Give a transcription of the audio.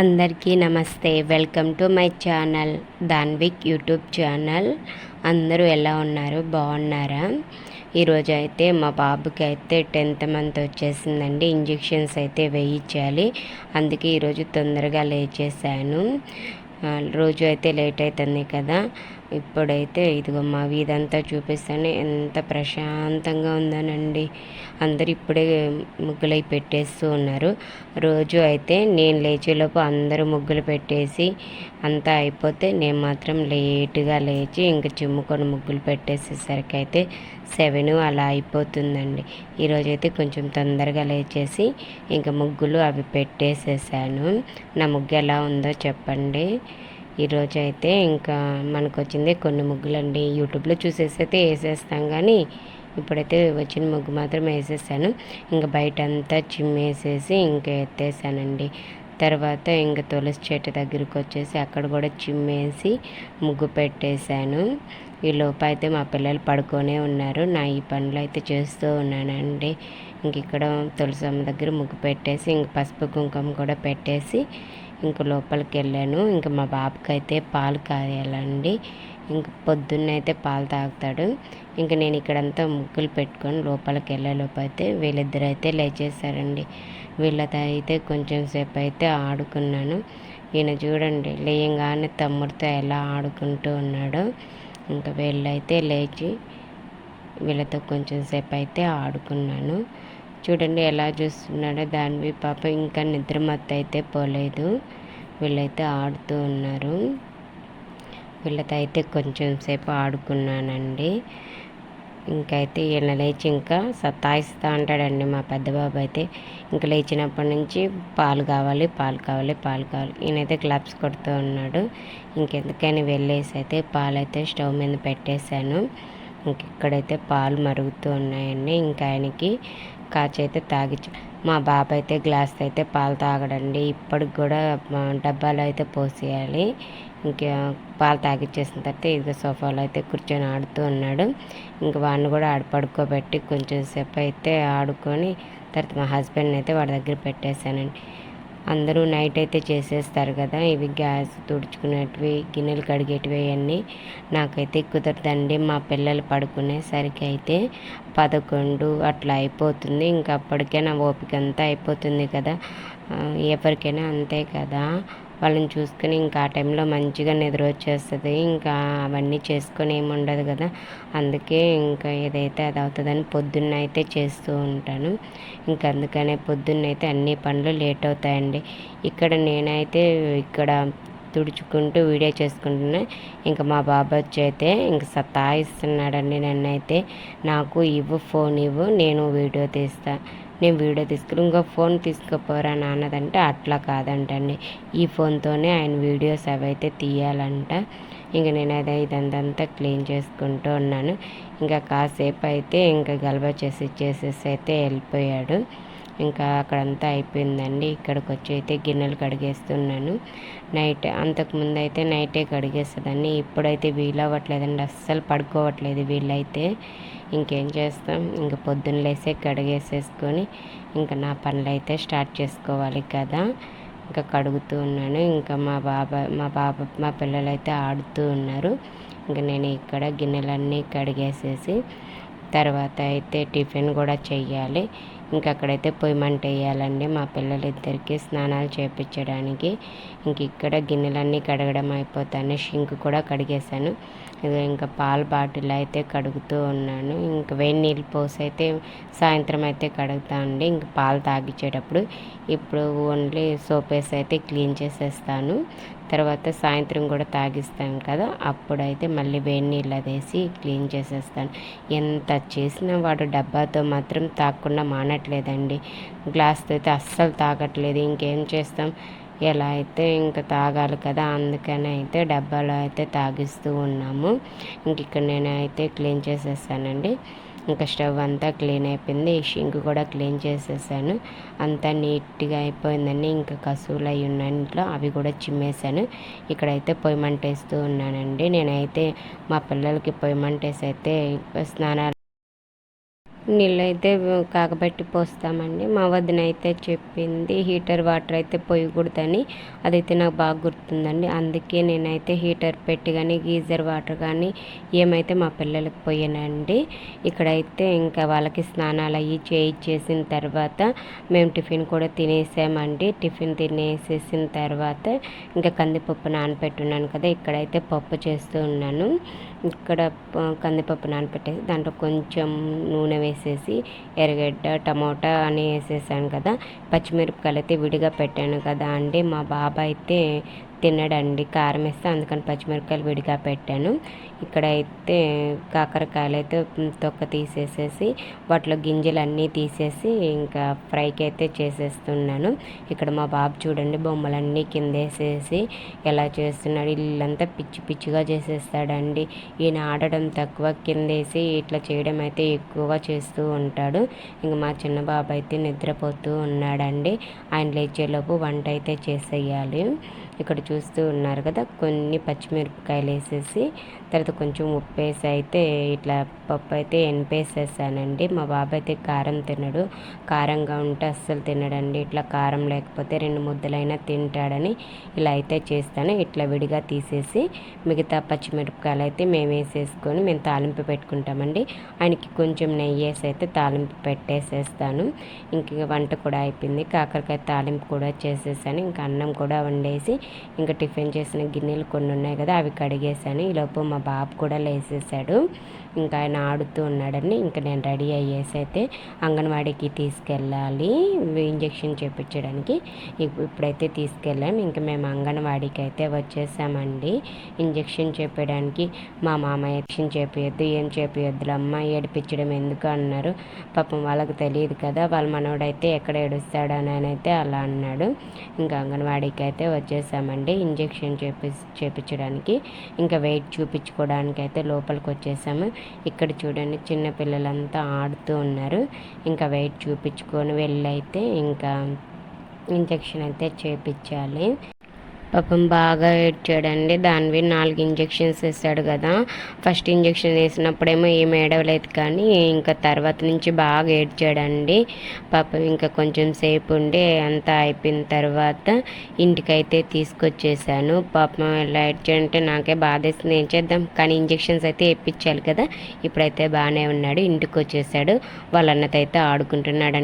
అందరికీ నమస్తే. Welcome to my channel Danvik YouTube channel. అందరూ ఎలా ఉన్నారు? బాగున్నారా? ఈరోజు అయితే మా బాబుకి అయితే టెన్త్ మంత్ వచ్చేసిందండి. ఇంజెక్షన్స్ అయితే వేయించాలి. అందుకే ఈరోజు తొందరగా లేచేసాను రోజు అయితే లేట్ అవుతుంది కదా. ఇప్పుడైతే ఇదిగో మా వీధంతా చూపిస్తాను. ఎంత ప్రశాంతంగా ఉందోనండి. అందరు ఇప్పుడే ముగ్గులై పెట్టేస్తూ ఉన్నారు. రోజు అయితే నేను లేచేలోపు అందరూ ముగ్గులు పెట్టేసి అంతా అయిపోతే నేను మాత్రం లేటుగా లేచి ఇంక చిమ్ముకొని ముగ్గులు పెట్టేసేసరికి అయితే సెవెన్ అలా అయిపోతుందండి. ఈరోజు అయితే కొంచెం తొందరగా లేచేసి ఇంకా ముగ్గులు అవి పెట్టేసేసాను. నా ముగ్గు ఎలా ఉందో చెప్పండి. ఈరోజు అయితే ఇంకా మనకు వచ్చింది కొన్ని ముగ్గులండి. యూట్యూబ్లో చూసేసి అయితే వేసేస్తాం కానీ ఇప్పుడైతే వచ్చిన ముగ్గు మాత్రం వేసేసాను. ఇంకా బయట అంతా చిమ్మేసేసి ఇంకా ఎత్తేసానండి. తర్వాత ఇంకా తులసి చెట్టు దగ్గరికి వచ్చేసి అక్కడ కూడా చిమ్మేసి ముగ్గు పెట్టేశాను. ఈ లోపు అయితే మా పిల్లలు పడుకొనే ఉన్నారు. నా ఈ పనులు అయితే చేస్తూ ఉన్నానండి. ఇంక ఇక్కడ తులసమ్మ దగ్గర ముగ్గు పెట్టేసి ఇంక పసుపు కుంకుమ కూడా పెట్టేసి ఇంక లోపలికి వెళ్ళాను. ఇంక మా బాబుకి అయితే పాలు కాయాలండి. ఇంక పొద్దున్న అయితే పాలు తాగుతాడు. ఇంక నేను ఇక్కడంతా ముగ్గులు పెట్టుకొని లోపలికి వెళ్ళేలోపు అయితే వీళ్ళిద్దరు అయితే లేచేసారండి వీళ్ళతో అయితే కొంచెం సేపు అయితే ఆడుకున్నాను. ఈయన చూడండి లేయంగానే తమ్ముడితో ఎలా ఆడుకుంటూ ఉన్నాడో. ఇంకా వీళ్ళైతే లేచి వీళ్ళతో కొంచెం సేపు అయితే ఆడుకున్నాను. చూడండి ఎలా చూస్తున్నాడో. దాన్వి పాప ఇంకా నిద్ర మత్తు అయితే పోలేదు. వీళ్ళైతే ఆడుతూ ఉన్నారు. వీళ్ళతో అయితే కొంచెం సేపు ఆడుకున్నానండి. ఇంకైతే ఈయన లేచి ఇంకా సతాయిస్తూ ఉంటాడండి మా పెద్ద బాబు అయితే. ఇంకా లేచినప్పటి నుంచి పాలు కావాలి పాలు కావాలి పాలు కావాలి. ఈయనైతే గ్లబ్స్ కొడుతూ ఉన్నాడు. ఇంకెందుకని వెళ్ళేసి అయితే పాలు అయితే స్టవ్ మీద పెట్టేశాను. ఇంక ఇక్కడైతే పాలు మరుగుతూ ఉన్నాయండి. ఇంకా ఆయనకి కాచి అయితే తాగించు మా బాబు అయితే గ్లాస్ అయితే పాలు తాగడండి. ఇప్పటికి కూడా డబ్బాలో అయితే పోసేయాలి. ఇంకా పాలు తాగిచ్చేసిన తర్వాత ఇదిగో సోఫాలో అయితే కూర్చొని ఆడుతూ ఉన్నాడు. ఇంకా వాడిని కూడా ఆడ పడుకోబెట్టి కొంచెం సేపు అయితే ఆడుకొని తర్వాత మా హస్బెండ్ని అయితే వాడి దగ్గర పెట్టేశానండి. అందరూ నైట్ అయితే చేసేస్తారు కదా ఇవి గ్యాస్ తుడుచుకునేటివి గిన్నెలు కడిగేటివి అవన్నీ నాకైతే కుదరదండి మా పిల్లలు పడుకునేసరికి అయితే పదకొండు అట్లా అయిపోతుంది. ఇంకా అప్పటికే నా ఓపిక అంతా అయిపోతుంది కదా. ఎవరికైనా అంతే కదా. వాళ్ళని చూసుకుని ఇంకా ఆ టైంలో మంచిగా నిద్ర వచ్చేస్తుంది. ఇంకా అవన్నీ చేసుకొని ఏమి ఉండదు కదా. అందుకే ఇంకా ఏదైతే అది అవుతుందని పొద్దున్న అయితే చేస్తూ ఉంటాను. ఇంకా అందుకనే పొద్దున్న అయితే అన్ని పనులు లేట్ అవుతాయండి. ఇక్కడ నేనైతే ఇక్కడ తుడుచుకుంటూ వీడియో చేసుకుంటున్నా. ఇంకా మా బాబు వచ్చి అయితే ఇంక సతాయిస్తున్నాడండి నన్నైతే. నాకు ఇవ్వు ఫోన్ ఇవ్వు నేను వీడియో తీస్తాను నేను వీడియో తీసుకుని ఇంకో ఫోన్ తీసుకుపోరా నాన్నదంటే అట్లా కాదంటండి. ఈ ఫోన్తోనే ఆయన వీడియోస్ అవైతే తీయాలంట. ఇంక నేను అదే ఇదంతా క్లీన్ చేసుకుంటూ ఉన్నాను. ఇంకా కాసేపు అయితే ఇంకా గలబా చేసి చేసేసి అయితే వెళ్ళిపోయాడు. ఇంకా అక్కడంతా అయిపోయిందండి. ఇక్కడికి వచ్చి అయితే గిన్నెలు కడిగేస్తున్నాను. నైట్ అంతకుముందు అయితే నైటే కడిగేస్తుందండి ఇప్పుడైతే వీలవ్వట్లేదండి. అస్సలు పడుకోవట్లేదు వీళ్ళైతే ఇంకేం చేస్తాం? ఇంకా పొద్దున్న లేసే కడిగేసేసుకొని ఇంకా నా పనులు అయితే స్టార్ట్ చేసుకోవాలి కదా. ఇంకా కడుగుతూ ఉన్నాను. ఇంకా మా బాబా మా బాబ మా పిల్లలు అయితే ఆడుతూ ఉన్నారు. ఇంకా నేను ఇక్కడ గిన్నెలన్నీ కడిగేసేసి తర్వాత అయితే టిఫిన్ కూడా చెయ్యాలి. ఇంక అక్కడైతే పొయ్యి మంట వేయాలండి. మా పిల్లలిద్దరికి స్నానాలు చేపించడానికి ఇంక ఇక్కడ గిన్నెలన్నీ కడగడం అయిపోతాను. షింక్ కూడా కడిగేశాను. ఇది ఇంకా పాల బాటిల్ అయితే కడుగుతూ ఉన్నాను. ఇంకా వేడి నీళ్ళు పోసి అయితే సాయంత్రం అయితే కడుగుతా అండి. ఇంక పాలు తాగిచ్చేటప్పుడు ఇప్పుడు ఓన్లీ సోప్ వేసి అయితే క్లీన్ చేసేస్తాను. తర్వాత సాయంత్రం కూడా తాగిస్తాం కదా అప్పుడైతే మళ్ళీ వేడి నీళ్ళు అదేసి క్లీన్ చేసేస్తాను. ఎంత చేసినా వాడు డబ్బాతో మాత్రం తాగకుండా తాగట్లేదండి. గ్లాస్తో అయితే అస్సలు తాగట్లేదు. ఇంకేం చేస్తాం? ఎలా అయితే ఇంకా తాగాలి కదా అందుకని అయితే డబ్బాలో అయితే తాగిస్తూ ఉన్నాము. ఇంక ఇక్కడ నేను అయితే క్లీన్ చేసేసానండి. ఇంకా స్టవ్ అంతా క్లీన్ అయిపోయింది. ఈ షింక్ కూడా క్లీన్ చేసేసాను. అంతా నీట్గా అయిపోయిందండి. ఇంకా కసువులు అయి ఉన్న ఇంట్లో అవి కూడా చిమ్మేశాను. ఇక్కడైతే పొయ్యి మంట వేస్తూ ఉన్నానండి. నేనైతే మా పిల్లలకి పొయ్యి మంట వేసి అయితే స్నానాలు నీళ్ళు అయితే కాగబెట్టి పోస్తామండి. మా వదిన అయితే చెప్పింది హీటర్ వాటర్ అయితే పోయకూడదని. అదైతే నాకు బాగా గుర్తుందండి. అందుకే నేనైతే హీటర్ పెట్టి కానీ గీజర్ వాటర్ కానీ ఏమైతే మా పిల్లలకి పోయానండి. ఇక్కడైతే ఇంకా వాళ్ళకి స్నానాలు అయ్యి చేయించేసిన తర్వాత మేము టిఫిన్ కూడా తినేసామండి. టిఫిన్ తినేసేసిన తర్వాత ఇంకా కందిపప్పు నానపెట్టున్నాను కదా ఇక్కడైతే పప్పు చేస్తూ ఉన్నాను. ఇక్కడ కందిపప్పు నానపెట్టేసి దాంట్లో కొంచెం నూనె వేసి వేసేసి ఎర్రగడ్డ టమోటా అని వేసేసాను కదా. పచ్చిమిరపకాయలు అయితే విడిగా పెట్టాను కదా. అండి మా బాబాయ్ అయితే తిన్నాడండి. కారం వేస్తే అందుకని పచ్చిమిరపకాయలు విడిగా పెట్టాను. ఇక్కడ అయితే కాకరకాయలు అయితే తొక్క తీసేసేసి వాటిలో గింజలు అన్నీ తీసేసి ఇంకా ఫ్రైకి అయితే చేసేస్తున్నాను. ఇక్కడ మా బాబు చూడండి బొమ్మలన్నీ కిందేసేసి ఎలా చేస్తున్నాడు. ఇల్లంతా పిచ్చి పిచ్చిగా చేసేస్తాడండి. ఈయన ఆడడం తక్కువ కిందేసి ఇట్లా చేయడం అయితే ఎక్కువగా చేస్తూ ఉంటాడు. ఇంకా మా చిన్న బాబు అయితే నిద్రపోతూ ఉన్నాడండి. ఆయన లేచేలోపు వంట అయితే చేసేయాలి. ఇక్కడ చూస్తూ ఉన్నారు కదా కొన్ని పచ్చిమిరపకాయలు వేసేసి తర్వాత కొంచెం ఉప్పు వేసి అయితే ఇట్లా పప్పు అయితే ఎనిపేసేసానండి. మా బాబు అయితే కారం తినడు. కారంగా ఉంటే అస్సలు తినడండి. ఇట్లా కారం లేకపోతే రెండు ముద్దలైనా తింటాడని ఇలా అయితే చేస్తాను. ఇట్లా విడిగా తీసేసి మిగతా పచ్చిమిరపకాయలు అయితే మేము వేసేసుకొని మేము తాలింపు పెట్టుకుంటామండి. ఆయనకి కొంచెం నెయ్యి వేసి అయితే తాలింపు పెట్టేసేస్తాను. ఇంక వంట కూడా అయిపోయింది. కాకరకాయ తాలింపు కూడా చేసేసాను. ఇంకా అన్నం కూడా వండేసి ఇంకా టిఫిన్ చేసిన గిన్నెలు కొన్ని ఉన్నాయి కదా అవి కడిగేసాను ఈలోపు మా బాబు కూడా లేసేసాడు. ఇంకా ఆయన ఆడుతూ ఉన్నాడని ఇంకా నేను రెడీ అయ్యేసి అయితే అంగన్వాడీకి తీసుకెళ్ళాలి. ఇంజెక్షన్ చేపించడానికి ఇప్పుడైతే తీసుకెళ్ళాం ఇంకా మేము అంగన్వాడీకి అయితే వచ్చేసామండి. ఇంజెక్షన్ చెప్పడానికి మా మామయ్య ఇంజక్షన్ చేపియొద్దు ఏం చేపియొద్దు అమ్మ ఏడిపించడం ఎందుకు అన్నారు. పాపం వాళ్ళకి తెలియదు కదా వాళ్ళ మనవడైతే ఎక్కడ ఏడుస్తాడని అయితే అలా అన్నాడు. ఇంకా అంగన్వాడీకి అయితే వచ్చేసామండి ఇంజెక్షన్ చేపి చేపించడానికి. ఇంకా వెయిట్ చూపించుకోవడానికి అయితే లోపలికి వచ్చేసాము ఇక్కడ చూడండి చిన్న పిల్లలంతా ఆడుతూ ఉన్నారు. ఇంకా వెయిట్ చూపించుకొని వెళ్ళైతే ఇంకా ఇంజెక్షన్ అయితే చేపించాలి. పాపం బాగా ఏడ్చాడండి దానివి నాలుగు ఇంజెక్షన్స్ వేసాడు కదా. ఫస్ట్ ఇంజెక్షన్ వేసినప్పుడేమో ఏం ఏడవలేదు కానీ ఇంకా తర్వాత నుంచి బాగా ఏడ్చాడండి పాపం ఇంకా కొంచెం సేపు ఉండి అంతా అయిపోయిన తర్వాత ఇంటికైతే తీసుకొచ్చేసాను. పాపం ఎలా ఏడ్చాడంటే నాకే బాధేస్తుంది ఏం చేద్దాం? కానీ ఇంజెక్షన్స్ అయితే వేయించాలి కదా. ఇప్పుడైతే బాగానే ఉన్నాడు. ఇంటికి వచ్చేసాడు వాళ్ళ అన్నతో అయితే ఆడుకుంటున్నాడు